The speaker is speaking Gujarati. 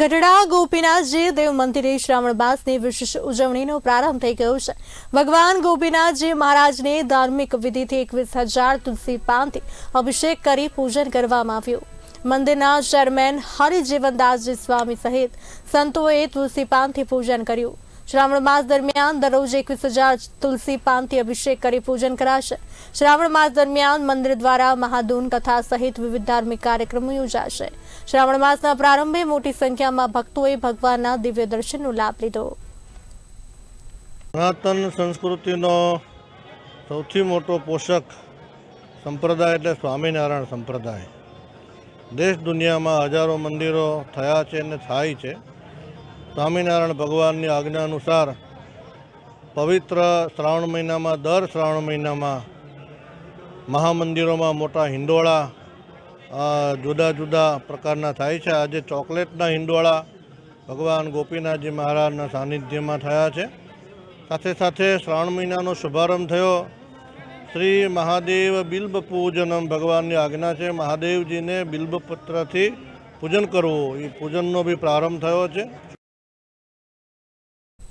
ગઢડા ગોપીનાથજી દેવ મંદિરે શ્રાવણ માસની વિશેષ ઉજવણીનો પ્રારંભ થઈ ગયો છે. ભગવાન ગોપીનાથજી મહારાજને ધાર્મિક વિધિથી એકવીસ હજાર તુલસી પાનથી અભિષેક કરી પૂજન કરવામાં આવ્યું. મંદિરના ચેરમેન હરિજીવનદાસજી સ્વામી સહિત સંતોએ તુલસી પાનથી પૂજન કર્યું. શ્રાવણ માસ દરમિયાન દરરોજ એકવીસ હજાર તુલસી પાનથી અભિષેક કરી પૂજન કરાશે. શ્રાવણ માસ દરમિયાન મંદિર દ્વારા મહાદૂન કથા સહિત વિવિધ ધાર્મિક કાર્યક્રમો યોજાશે. શ્રાવણ માસના પ્રારંભે મોટી સંખ્યામાં ભક્તોએ ભગવાનના દિવ્ય દર્શનનો લાભ લીધો. સનાતન સંસ્કૃતિનો સૌથી મોટો પોષક સંપ્રદાય એટલે સ્વામિનારાયણ સંપ્રદાય. દેશ દુનિયામાં હજારો મંદિરો થયા છે અને થાય છે. સ્વામિનારાયણ ભગવાનની આજ્ઞા અનુસાર પવિત્ર શ્રાવણ મહિનામાં દર શ્રાવણ મહિનામાં મહામંદિરોમાં મોટા હિંડોળા જુદા જુદા પ્રકારના થાય છે. આજે ચોકલેટના હિંડોળા ભગવાન ગોપીનાથજી મહારાજના સાનિધ્યમાં થયા છે. સાથે સાથે શ્રાવણ મહિનાનો શુભારંભ થયો. શ્રી મહાદેવ બિલ્બ પૂજનમ ભગવાનની આજ્ઞા છે. મહાદેવજીને બિલ્બપત્રથી પૂજન કરવું. એ પૂજનનો બી પ્રારંભ થયો છે.